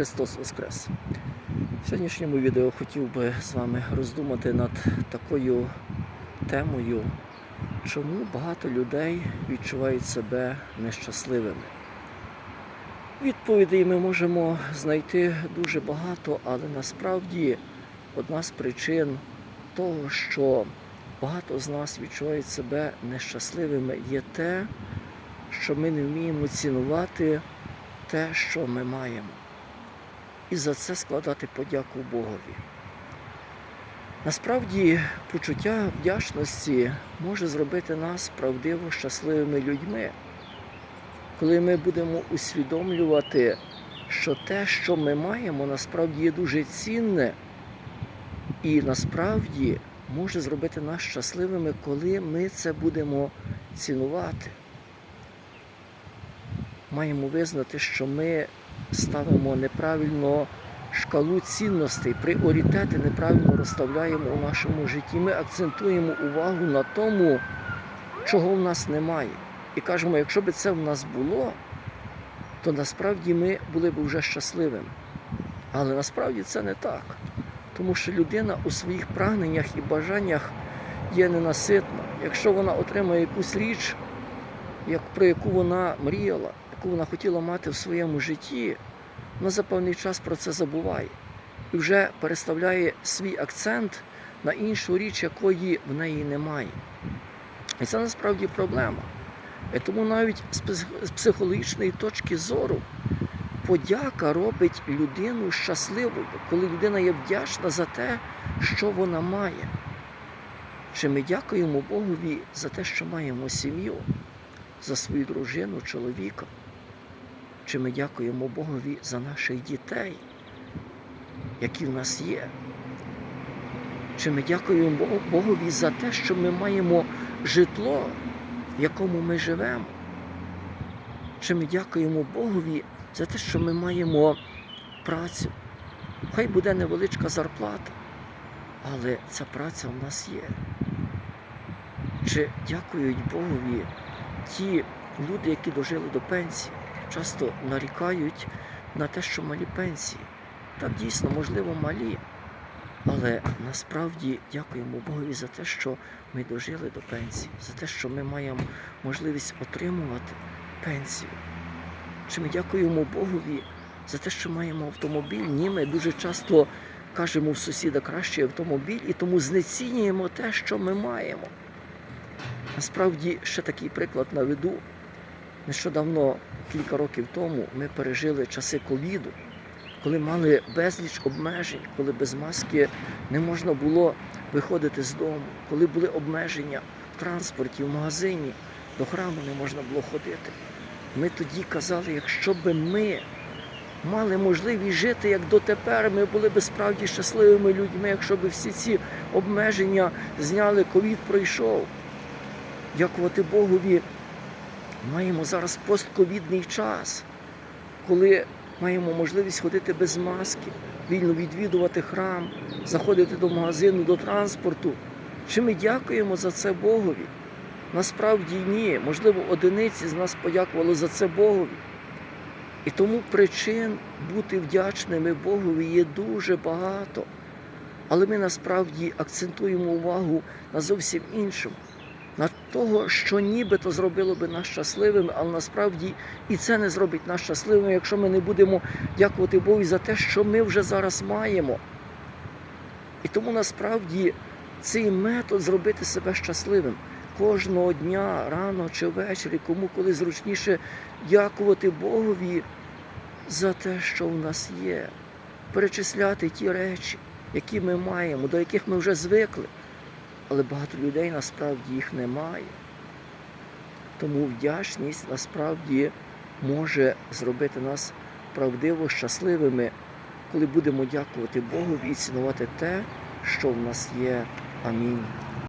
Христос Воскрес! В сьогоднішньому відео хотів би з вами роздумати над такою темою, чому багато людей відчувають себе нещасливими. Відповідей ми можемо знайти дуже багато, але насправді одна з причин того, що багато з нас відчувають себе нещасливими, є те, що ми не вміємо цінувати те, що ми маємо. І за це складати подяку Богові. Насправді, почуття вдячності може зробити нас правдиво щасливими людьми, коли ми будемо усвідомлювати, що те, що ми маємо, насправді є дуже цінне і насправді може зробити нас щасливими, коли ми це будемо цінувати маємо визнати, що ми ставимо неправильно шкалу цінностей, пріоритети неправильно розставляємо у нашому житті. Ми акцентуємо увагу на тому, чого в нас немає. І кажемо, якщо б це в нас було, то насправді ми були б вже щасливими. Але насправді це не так. Тому що людина у своїх прагненнях і бажаннях є ненаситна. Якщо вона отримає якусь річ, як, про яку вона мріяла, яку вона хотіла мати в своєму житті, вона за певний час про це забуває і вже переставляє свій акцент на іншу річ, якої в неї немає. І це насправді проблема. І тому навіть з психологічної точки зору подяка робить людину щасливою, коли людина є вдячна за те, що вона має. Чи ми дякуємо Богові за те, що маємо сім'ю, за свою дружину, чоловіка? Чи ми дякуємо Богові за наших дітей, які в нас є? Чи ми дякуємо Богові за те, що ми маємо житло, в якому ми живемо? Чи ми дякуємо Богові за те, що ми маємо працю? Хай буде невеличка зарплата, але ця праця в нас є. Чи дякують Богові ті люди, які дожили до пенсії? Часто нарікають на те, що малі пенсії. Так дійсно, можливо, малі. Але насправді дякуємо Богові за те, що ми дожили до пенсії, за те, що ми маємо можливість отримувати пенсію. Чи ми дякуємо Богові за те, що маємо автомобіль? Ні, ми дуже часто кажемо в сусіда кращий автомобіль і тому знецінюємо те, що ми маємо. Насправді ще такий приклад наведу. Нещодавно, кілька років тому, ми пережили часи ковіду, коли мали безліч обмежень, коли без маски не можна було виходити з дому, коли були обмеження в транспорті, в магазині, до храму не можна було ходити. Ми тоді казали, якщо б ми мали можливість жити як дотепер, ми були б справді щасливими людьми, якщо б всі ці обмеження зняли, ковід пройшов. Дякувати Богові маємо зараз постковідний час, коли маємо можливість ходити без маски, вільно відвідувати храм, заходити до магазину, до транспорту. Чи ми дякуємо за це Богові? Насправді ні. Можливо, одиниці з нас подякували за це Богові. І тому причин бути вдячними Богові є дуже багато. Але ми насправді акцентуємо увагу на зовсім іншому на того, що нібито зробило би нас щасливими, але насправді і це не зробить нас щасливими, якщо ми не будемо дякувати Богу за те, що ми вже зараз маємо. І тому насправді цей метод зробити себе щасливим кожного дня, рано чи ввечері, кому коли зручніше дякувати Богові за те, що в нас є, перечисляти ті речі, які ми маємо, до яких ми вже звикли але багато людей насправді їх немає. Тому вдячність насправді може зробити нас правдиво щасливими, коли будемо дякувати Богу і цінувати те, що в нас є. Амінь.